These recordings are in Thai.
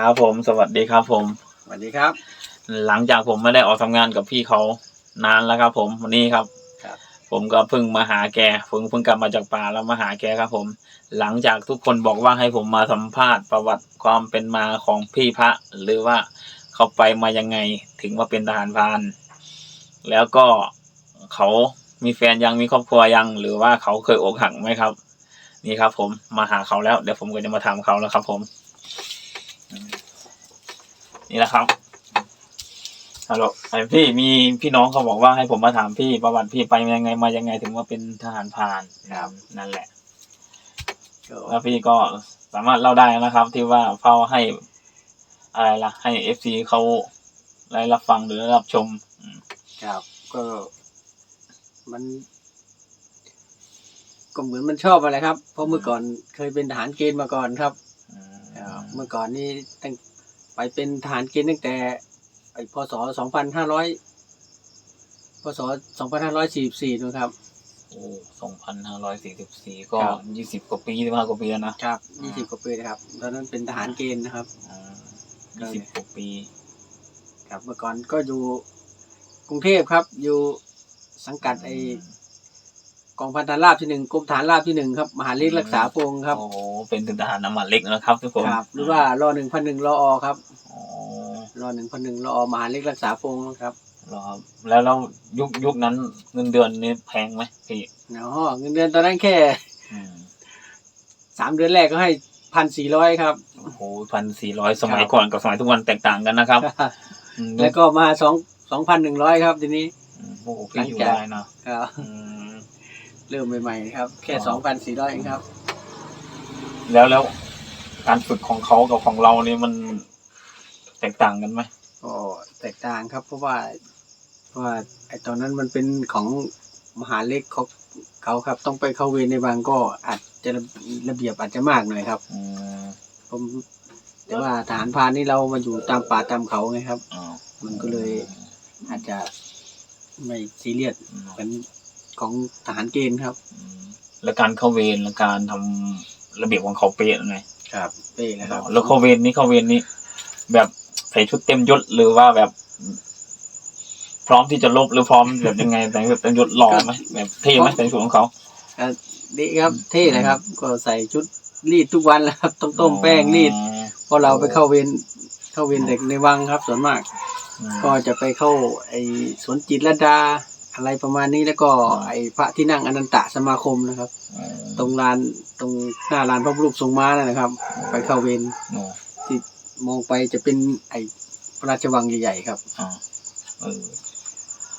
ครับผม สวัสดีครับผม สวัสดีครับ หลังจากผมไม่ได้ออกทำงานกับพี่เขานานแล้วครับ ผมวันนี้ครับ ครับ ผมก็เพิ่งมาหาแกเพิ่งเพิ่งกลับมาจากป่าแล้วมาหาแกครับ ผม หลังจากทุกคนบอกว่าให้ผมมาสัมภาษณ์ประวัติความเป็นมาของพี่พระ หรือว่าเขาไปมายังไงถึงมาเป็นทหารพราน แล้วก็เขามีแฟนยังมีครอบครัวยัง หรือว่าเขาเคยอกหักไหมครับ นี่ครับ ผมมาหาเขาแล้ว เดี๋ยวผมก็จะมาถามเขาแล้วครับ ผมอืม นี่แหละครับฮัลโหลไอพี่มีพี่น้องเขาบอกว่าให้ผมมาถามพี่ประวัติพี่ไปยังไงมายังไงถึงว่าเป็นทหารพรานครับนั่นแหละก็แล้วพี่ก็สามารถเล่าได้นะครับ ที่ว่าเฝ้าให้อะไรล่ะ ให้เอฟซีเขาได้รับฟังหรือได้รับชมอืมครับ ก็มัน ก็เหมือนมันชอบอะไรครับ เพราะเมื่อก่อนเคยเป็นทหารเกณฑ์มาก่อนครับอืมเมื่อก่อนนี่ตั้ง ไปเป็นทหารเกณฑ์ตั้งแต่ไอ้พศสองพันห้าร้อยพศสองพันห้าร้อยสี่สี่นะครับ โอ้สองพันห้าร้อยสี่สิบสี่ก็ครับ ยี่สิบกว่าปียี่สิบห้ากว่าปีแล้วนะครับยี่สิบกว่าปีนะครับ ตอนนั้นเป็นทหารเกณฑ์นะครับยี่สิบกว่าปี ครับเมื่อก่อนก็อยู่กรุงเทพครับ อยู่สังกัดไอ้ กองพันฐานราบที่หนึ่งกรมฐานราบที่หนึ่งครับมหาเล็กรักษาพงศ์ครับโอ้โหเป็นถึงทหารน้ำมันเล็กนะครับทุกคนครับหรือว่ารอหนึ่งพันหนึ่งรออครับอ๋อรอหนึ่งพันหนึ่งรออมหาเล็กรักษาพงศ์ครับเหรอครับแล้วแล้วยุคยุคนั้นเงินเดือนนี่แพงไหมพี่เนาะเงินเดือนตอนนั้นแค่อืมสามเดือนแรกก็ให้พันสี่ร้อยครับโอ้โหพันสี่ร้อยสมัยครับก่อนกับสมัยทุกวันแตกต่างกันนะครับอืมแล้วก็มาสองสองพันหนึ่งร้อยครับทีนี้อืมโอ้โหพี่อยู่หลังจากได้เนอะครับอืม เริ่มใหม่ๆครับ แค่อ๋สอองพันสี่ร้อยเองครับ แล้วแล้วการฝึกของเขากับของเรานี่มันแตกต่างกันไหมก็แตกต่างครับ เพราะว่าเพราะว่าไอ้ตอนนั้นมันเป็นของมหาเล็กเขาเขาครับ ต้องไปเข้าเวรในบางก็อาจจะระเบียบอาจจะมากหน่อยครับอืมผมแต่ว่าทหารพรานนี่เรามาอยู่ตามป่าตามเขาไงครับ อ๋อมันก็เลยอาจจะไม่ซีเรียสอืมเป็น ของทหารเกณฑ์ครับอืมแล้วการเข้าเวรและการทำระเบียบของเขาเป๊ะไงครับเป้นะครับ แล้วเข้าเวรนี้เข้าเวรนี้ แบบใส่ชุดเต็มยศหรือว่าแบบ พร้อมที่จะลบหรือพร้อมแบบยังไงแต่งแบบเต็มยศหล่อไหมแบบเท่ไหมแต่งชุดของเขาก็ดีครับ เท่เลยครับ ก็ใส่ชุดรีดทุกวันแล้วครับต้องต้มแป้งรีดอ๋อเพราะเราไปเข้าเวรเข้าเวรเด็กในวังครับ ส่วนมากอืมก็จะไปเข้าไอ้สวนจิตรลดา อะไรประมาณนี้แล้วก็อืมไอ้พระที่นั่งอนันตสมาคมนะครับ ตรงลานตรงหน้าลานพระรูปทรงม้านั่นนะครับ ไปเข้าเวรอ๋อที่มองไปจะเป็นไอ้พระราชวังใหญ่ๆครับอ่าเออ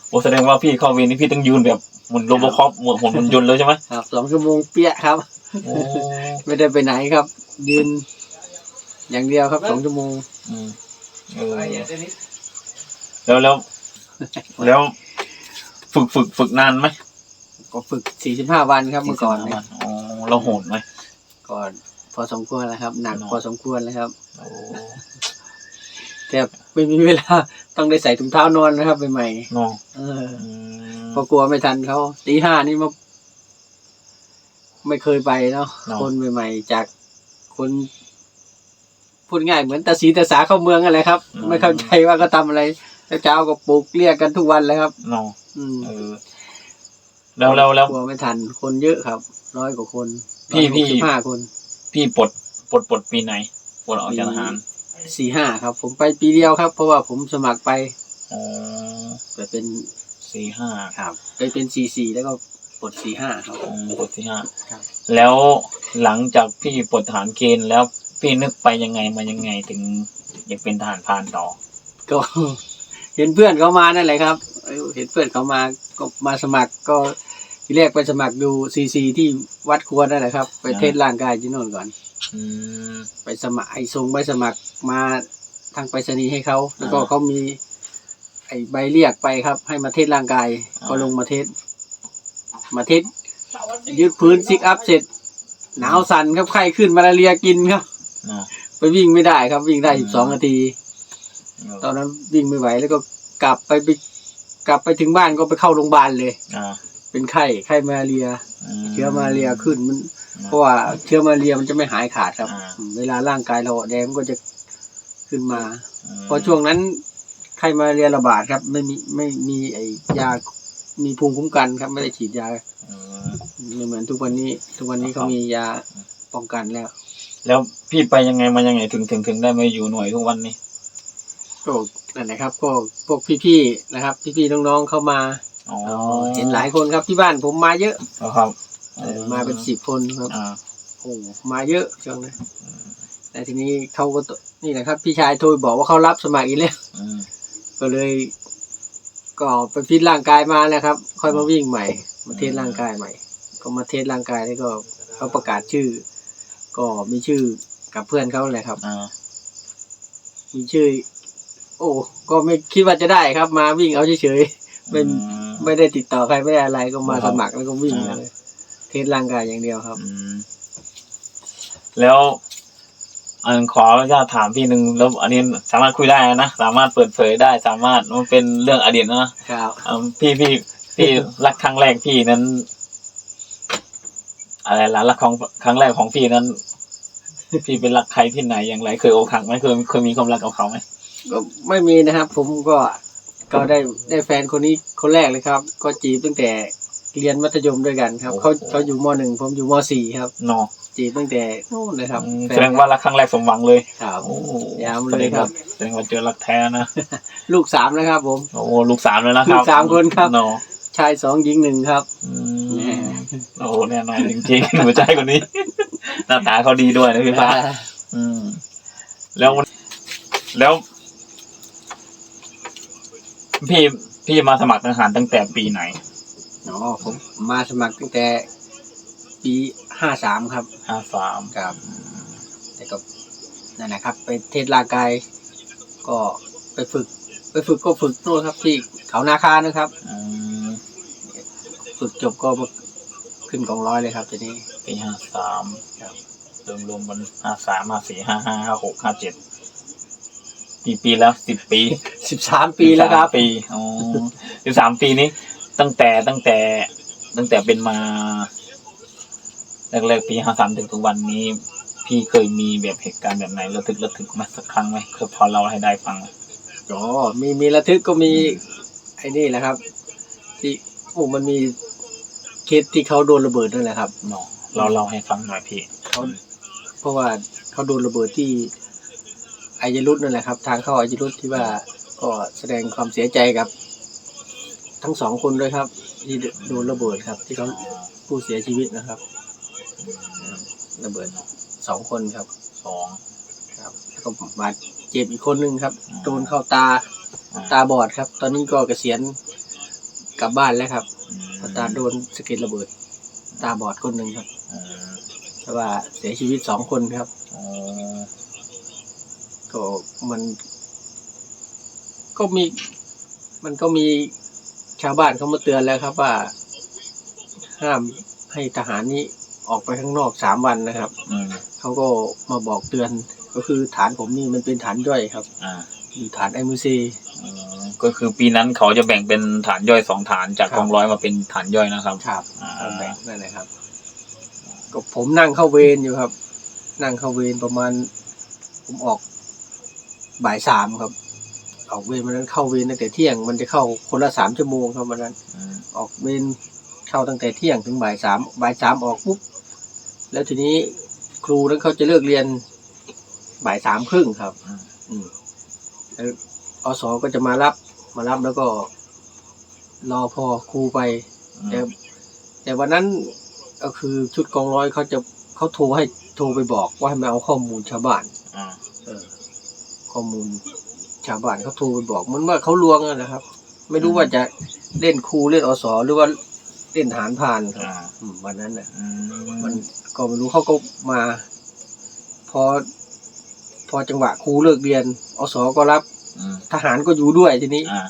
โอ้แสดงว่าพี่เข้าเวรนี่พี่ต้องยืนแบบหมุนโรบอคอปหมุนหมุนหุ่นยนต์เลยใช่ไหมครับสองชั่วโมงเปี้ยครับโอ้ไม่ได้ไปไหนครับ ยืน อย่างเดียวครับสองชั่วโมงอืมเออแล้วแล้วแล้ว ฝึกฝึกฝึกนานไหมก็ฝึกสี่สิบห้าวันครับเมื่อก่อนสี่สิบเนี่ยห้าวันอ๋อเราโหดไหมก่อนพอสมควรแล้วครับ หนักเนอะพอสมควรแล้วครับโอ้แต่ไม่มีเวลาต้องได้ใส่ถุงเท้านอนนะครับใหม่เนอะๆเอออืมเพราะกลัวไม่ทันเขาตีห้านี่มาไม่เคยไปเนาะเนอะคนใหม่ๆ จากคนพูดง่ายเหมือนตาสีตาสาเข้าเมืองอะไรครับ ไม่เข้าใจว่าก็ทำอะไรแล้วเช้าก็ปลุกเรียกกันทุกวันเลยครับเนอะ อืมเออ แล้วแล้วแล้ว กลัวไม่ทัน คนเยอะครับ ร้อยกว่าคนพี่พี่สิบห้าคนพี่ปลดปลดปลดปีไหนปลดออกจากทหารสี่ห้าครับ ผมไปปีเดียวครับ เพราะว่าผมสมัครไปอ๋อไปเป็นสี่ห้าครับไปเป็นสี่สี่แล้วก็ปลดสี่ห้าครับ อืมปลดสี่ห้าครับ แล้วหลังจากพี่ปลดทหารเกณฑ์แล้วพี่นึกไปยังไงมายังไงถึงอยากเป็นทหารพรานต่อ ก็ เห็นเพื่อนเขามานั่นแหละครับ เห็นเพื่อนเขามาก็มาสมัครก็ทีแรกไปสมัครดูซีซีที่วัดควรนั่นแหละครับ ไปเทสร่างกายที่โน่นก่อนอไปสมัครไอ้ส่งใบสมัครมาทางไปรษณีย์ให้เขาแล้วก็เขามี ไอ้ใบเรียกไปครับ ให้มาเทสร่างกายก็ลงมาเทสมาเทสยืดพื้นซิกอัพเสร็จ หนาวสั่นครับไข้ขึ้นมาลาเรียกินครับไปวิ่งไม่ได้ครับวิ่งได้สิบสองนาที ตอนนั้นวิ่งไม่ไหวแล้วก็กลับไปไป กลับไปถึงบ้านก็ไปเข้าโรงพยาบาลเลย อ่าเป็นไข้ไข้มาลาเรีย ม เชื้อมาลาเรียขึ้นมันอืมเพราะว่าเชื้อมาลาเรียมันจะไม่หายขาดครับ อ่าอืมเวลาร่างกายเราอ่อนแดงมันก็จะขึ้นมามเพราะช่วงนั้นไข้มาเรียระบาดครับ ไม่มีไม่มีไอยา มีภูมิคุ้มกันครับ ไม่ได้ฉีดยาอืม ไม่เหมือนทุกวันนี้ ทุกวันนี้เขามียาป้องกันแล้ว แล้วพี่ไปยังไงมายังไงถึงถึงถึงได้มาอยู่หน่วยทุกวันนี้ ก็นั่นแหละครับก็พวกพี่ๆนะครับ พี่ๆน้องๆเข้ามาอ๋อเห็นหลายคนครับที่บ้านผมมาเยอะอ๋อครับเออมาเป็นสิบคนครับอ่าโอ้มาเยอะช่วงนั้นแต่ทีนี้เขาก็ตนี่แหละครับ พี่ชายโทรบอกว่าเขารับสมัครอีกแล้วอืมก็เลย ก็ไปฟิตร่างกายมาแล้วครับ ค่อยมาวิ่งใหม่ มาเทสร่างกายใหม่ ก็มาเทสร่างกายแล้วก็เขาประกาศชื่อ ก็มีชื่อกับเพื่อนเขาแหละครับ อ่ามีชื่อ โอ้ก็ไม่คิดว่าจะได้ครับ มาวิ่งเอาเฉยๆไม่อืไม่ได้ติดต่อใครไม่ได้อะไรก็มาครัสบมัครแล้วก็วิ่งอ่าเลยเทสร่างกายอย่างเดียวครับอืมแล้วอันขออนุญาตถามพี่หนึ่งแล้วอันนี้สามารถคุยได้นะสามารถเปิดเผยได้สามารถมันเป็นเรื่องอดีตนะครับอ่าพี่พี่พี่รักครั้งแรกพี่นั้น อะไรล่ะรักของครั้งแรกของพี่นั้น พี่เป็นรักใครที่ไหนอย่างไรเคยอกหักไหมเคยเคยมีความรักกับเขาไหม ก็ไม่มีนะครับ ผมก็ก็ได้ได้แฟนคนนี้คนแรกเลยครับ ก็จีบตั้งแต่เรียนมัธยมด้วยกันครับเขาเขาอยู่มหนึ่งผมอยู่มสี่ครับเนอจีบตั้งแต่นู่นเลยครับอืมฟแสดงว่ารักครั้งแรกสมหวังเลยครับโอ้โหยามเลยครับแสดงว่าเจอรักแท้นะลูกสามนะครับ ผมโอ้โหลูกสามเลยนะครับลูกสามคนครับเนอชายสองหญิงหนึ่งครับอืแน่มโอ้โหแน่นอนจริงๆหัวใจคนนี้หน้าตาเขาดีด้วยนะพี่ฟ้าอืมแล้ววันแล้ว พี่พี่มาสมัครทหารตั้งแต่ปีไหน อ๋อผมมาสมัครตั้งแต่ปีห้าสามครับห้าสามครับแต่ก็นั่นแหละครับ ไปเทศร่างกายก็ไปฝึก ไปฝึกก็ฝึกนู่นครับที่เขานาคานะครับอืมฝึกจบก็มาขึ้นกองร้อยเลยครับทีนี้ปีห้าสามครับรวมรวมมันห้าสามห้าสี่ห้าห้าห้าหกห้าเจ็ด กี่ปีแล้วสิบปีสิบสามปีแล้วครับ13ปีอ๋อสิบสามปีนี้ ตั้งแต่ตั้งแต่ ตั้งแต่เป็นมาแรกๆปีห้าสามถึงทุกวันนี้ พี่เคยมีแบบเหตุการณ์แบบไหนระทึกระทึกมาสักครั้งไหมคือพอเราให้ได้ฟังไหมอ๋อมีมีระทึกก็มีไอ้นี่แหละครับ ที่โอ้มันมีเคสที่เขาโดนระเบิดนั่นแหละครับเนาะเราเล่าให้ฟังหน่อยพี่เขาเพราะว่าเขาโดนระเบิดที่ ไอยรุธนั่นแหละครับ ทางเข้าไอยรุธที่ว่าก็แสดงความเสียใจกับ ทั้งสองคนด้วยครับ ที่โดนระเบิดครับ ที่เขาผู้เสียชีวิตนะครับ ระเบิดสองคนครับสองครับแล้วก็บาดเจ็บอีกคนนึงครับอืมโดนเข้าตาตาบอดครับ ตอนนี้ก็เกษียณกลับบ้านแล้วครับเพราะตาโดนสะเก็ดระเบิด ตาบอดคนหนึ่งครับอืมแต่ว่าเสียชีวิตสองคนครับอ๋อ ก็มัน ก็มี มันก็มีชาวบ้านเขามาเตือนแล้วครับว่า ห้ามให้ทหารนี้ออกไปข้างนอกสามวันนะครับอืมเขาก็มาบอกเตือน ก็คือฐานผมนี่มันเป็นฐานย่อยครับ อ่าอยู่ฐานไอมูซี อืมก็คือปีนั้นเขาจะแบ่งเป็นฐานย่อยสองฐานจากครับ กองร้อยมาเป็นฐานย่อยนะครับครับ อ่าเอาแบ่งนั่นแหละครับ ก็ผมนั่งเข้าเวรอยู่ครับ นั่งเข้าเวรประมาณ ผมออก บ่ายสามครับ ออกเวรวันนั้นเข้าเวรตั้งแต่เที่ยง มันจะเข้าคนละสามชั่วโมงครับวันนั้นอืมออกเวรเข้าตั้งแต่เที่ยงถึงบ่ายสามบ่ายสามออกปุ๊บแล้วทีนี้ครูนั้นเขาจะเลิกเรียนบ่ายสามครึ่งครับ อืมแล้วอสก็จะมารับ มารับแล้วก็ รอพอครูไปแต่แต่วันนั้นก็คือชุดกองร้อยเขาจะเขาโทรให้โทรไปบอกว่าให้มาเอาข้อมูลชาวบ้านอ่าเออ ข้อมูล ชาวบ้านเขาโทรไปบอกเหมันว่าเขาลวงอะนะครับ ไม่รู้ว่าจะเล่นครูเล่นอสหรือว่าเล่นฐานพรานครับอ่าอืมวันนั้นน่ะอืมมันก็ไม่รู้เขาก็มา พอ พอจังหวะครูเลิกเรียนอสก็รับอืมทหารก็อยู่ด้วยทีนี้อ่า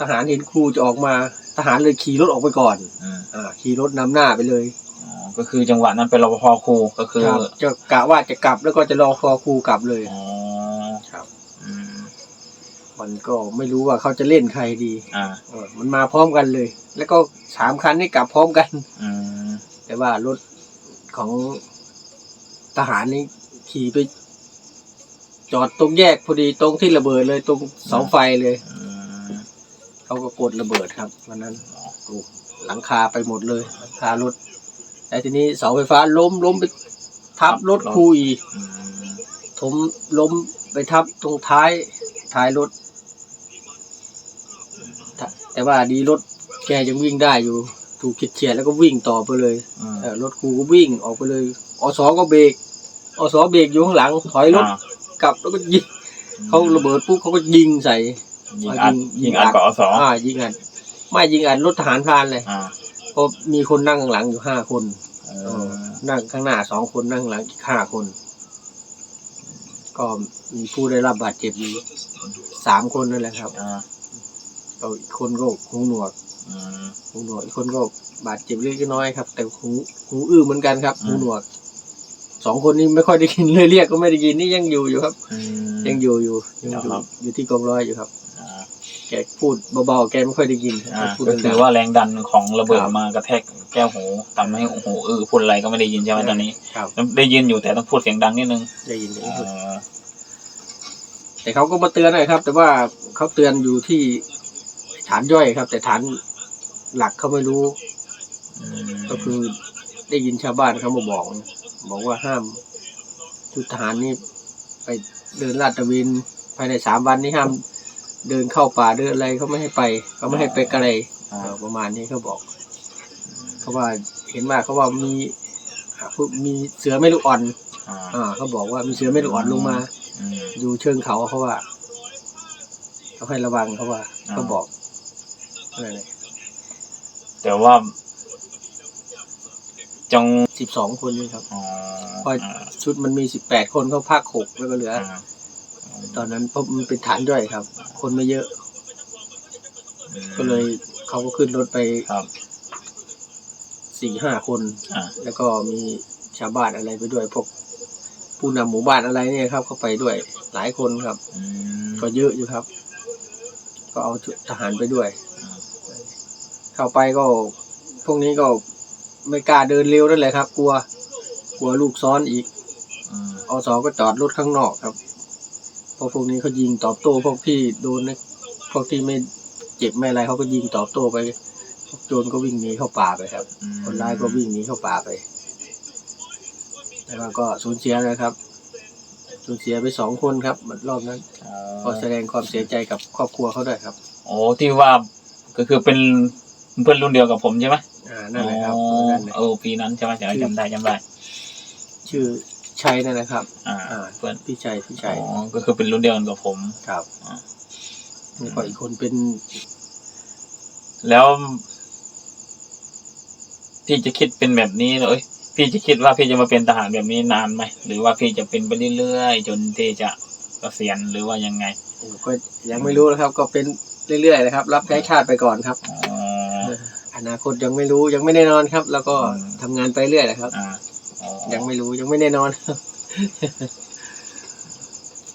ทหารเห็นครูจะออกมา ทหารเลยขี่รถออกไปก่อนอืมอ่าขี่รถนำหน้าไปเลยอ๋อก็คือจังหวะนั้นเป็นรปภครูก็คือครับจะกะว่าจะกลับแล้วก็จะรอคอครูกลับเลยอ๋อครับอืม มันก็ไม่รู้ว่าเขาจะเล่นใครดีอ่าเออมันมาพร้อมกันเลย แล้วก็สามคันนี่กลับพร้อมกัน อืมแต่ว่ารถของทหารนี่ขี่ไปจจอดตรงแยกพอดีตรงที่ระเบิดเลยตรงเสาไฟเลย อืมเขาก็กดระเบิดครับวันนั้นโอ้หลังคาไปหมดเลยหลังคารถแต่ทีนี้เสาไฟฟ้าล้มล้มไปทับรถครูอีก อืมถมล้มไปทับตรงท้ายท้ายรถ แต่แต่ว่าดีรถแกยังวิ่งได้อยู่ ถูกเฉียดๆแล้วก็วิ่งต่อไปเลยอืมเออรถครูก็วิ่งออกไปเลยอสก็เบรกอสเบรกอยู่ข้างหลัง ถอยรถอ่ากลับแล้วก็ยิงเขาระเบิดปุ๊บเขาก็ยิงใส่ ยิงอัดยิงยิงอัดอัดกับอสอ่ายิงอัดไม่ยิงอัดรถทหารพรานเลยอ่าเพราะมีคนนั่งข้างหลังอยู่ห้าคน เอเอออนั่งข้างหน้าสองคนนั่งข้างหลังอีกห้าคน ก็มีผู้ได้รับบาดเจ็บอยู่สามคนนั่นแหละครับ อ่า ก็อีกคนก็หูหนวกอืมหูหนวกอีกคนก็บาดเจ็บเล็กน้อยครับ แต่หูหูอื้อเหมือนกันครับอืมหูหนวกสองคนนี้ไม่ค่อยได้ยินเลยเรียกก็ไม่ได้ยินนี่ยังอยู่อยู่ครับอืมยังอยู่อยู่ยังอยู่ครับอยู่ที่กองร้อยอยู่ครับอ่าแกพูดเบาๆแกไม่ค่อยได้ยินอ่าพูดก็ดัคืองว่าแรงดันของระเบิดครับมากระแทกแก้วหูทำให้หูอื้อพูดอะไรก็ไม่ได้ยินใช่ไหมตอนนี้ๆครับได้ยินอยู่แต่ต้องพูดเสียงดังนิดนึงได้ยินได้เอยินอแต่เขาก็มาเตือนหน่อยครับ แต่ว่าเขาเตือนอยู่ที่ ฐานย่อยครับ แต่ฐานหลักเขาไม่รู้อืมก็คือได้ยินชาวบ้านเขามาบอก บอกว่าห้ามชุดทหารนี่ไปเดินลาดตระเวนภายในสามวันนี้ห้ามเดินเข้าป่าเดินอะไรเขาไม่ให้ไปเขาไม่ให้ไปไกลอ่าเออประมาณนี้เขาบอกเขาว่าเห็นว่าเขาว่ามีอ่าพวกมีเสือไม่ลูกอ่อนอ่าอ่าเขาบอกว่ามีเสือไม่ลูกอ่อนลงมาอืมอยู่เชิงเขาเขาว่าเขาให้ระวังเขาว่าอ่าเขาบอก อะไรแต่ว่าจงสิบสองคนนี่ครับอ๋อพอชุดมันมีสิบแปดคนเขาพักหกแล้วก็เหลืออ่าตอนนั้นเพราะมันเป็นฐานย่อยครับ คนไม่เยอะ ก็เลยเขาก็ขึ้นรถไปครับสี่ห้าคนอ่าแล้วก็มีชาวบ้านอะไรไปด้วยพวกผู้นำหมู่บ้านอะไรเนี่ยครับ เขาไปด้วยหลายคนครับอืมก็เยอะอยู่ครับ ก็เอาทหารไปด้วยอืม เข้าไปก็ พวกนี้ก็ไม่กล้าเดินเร็วนั่นแหละครับ กลัว กลัวลูกซ้อนอีกอืมอสก็จอดรถข้างนอกครับเพราะพวกนี้เขายิงตอบโต้พวกที่โดนนะพวกที่ไม่เจ็บไม่อะไรเขาก็ยิงตอบโต้ไปพวกโจรก็วิ่งหนีเข้าป่าไปครับอืมคนร้ายก็วิ่งหนีเข้าป่าไปแล้วก็สูญเสียนะครับ สูญเสียไปสองคนครับรอบนั้นอ๋ก็อแสดงความเสียใจกับครอบครัวเขาด้วยครับ โอ้ที่ว่าก็คือเป็น เพื่อนรุ่นเดียวกับผมใช่ไหมอ่านั่นแหละครับอ๋อนั่นแหละเออปีนั้นใช่ไหมจำได้จำได้จำได้ ชื่อชัยนั่นแหละครับ อ่าอ่า เพื่อนพี่ชัยพี่ชัยอ๋อก็คือเป็นรุ่นเดียวกันกับผม ครับอ่า แล้วก็อีกคนเป็นแล้ว พี่จะคิดเป็นแบบนี้เลยพี่จะคิดว่าพี่จะมาเป็นทหารแบบนี้นานไหมหรือว่าพี่จะเป็นไปเรื่อยๆจนที่จะเกษียณหรือว่ายังไงก็ยังไม่รู้นะครับ ก็เป็นเรื่อยๆนะครับ รับใช้ชาติไปก่อนครับ อ๋อ อนาคตยังไม่รู้ยังไม่แน่นอนครับ แล้วก็อืมทำงานไปเรื่อยนะครับอ่าอ๋อยังไม่รู้ยังไม่แน่นอน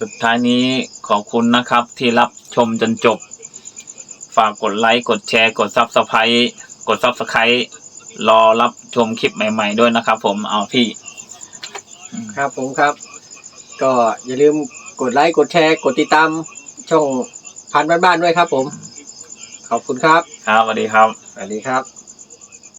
สุดท้ายนี้ขอบคุณนะครับ ที่รับชมจนจบ ฝากกดไลค์กดแชร์ กดซับสไครต์กดซับสไครต์รอรับชมคลิปใหม่ ๆ ด้วยนะครับ ผมเอาพี่ ครับผมครับ ก็อย่าลืมกดไลค์กดแชร์ กดติดตามช่องพันบ้านๆด้วยครับ ผม ขอบคุณครับ ครับสวัสดีครับส วัสดีครับ